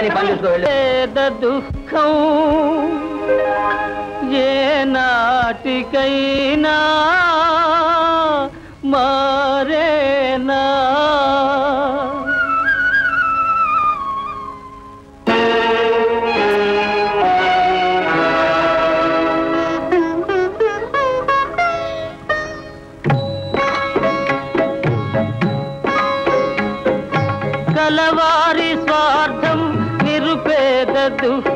పేద దుఃఖం ఏ నాటికైనా మారేనా? కలవారి స్వార్థ ದುಃಖ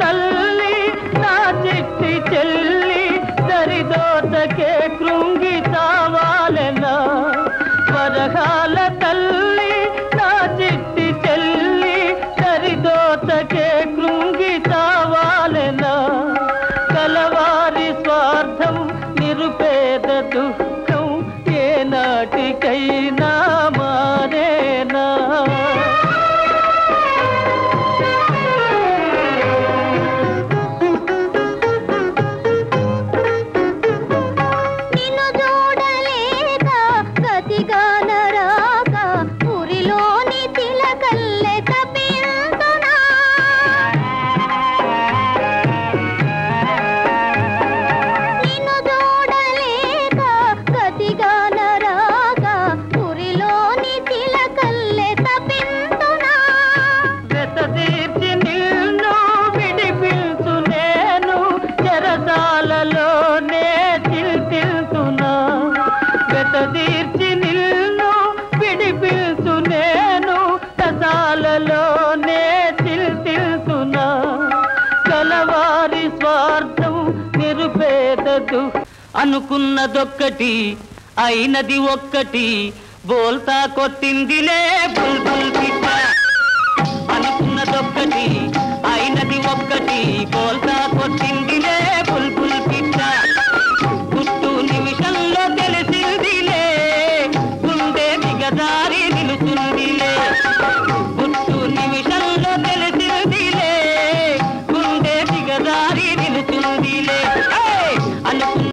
తల్లి నా చెట్టి చెల్లి దరిదోతకే కృంగి నాటికైనా చెరసాలలోనే చిల్తిల్తున్నా వెతదీర్చి నిల్ను విడిపించు నేను. తసాలలోనే చిల్తిల్తున్నా కలవారి స్వార్థం నిరుపేదదు. అనుకున్నదొక్కటి అయినది ఒక్కటి. బోల్తా కొట్టిందిలే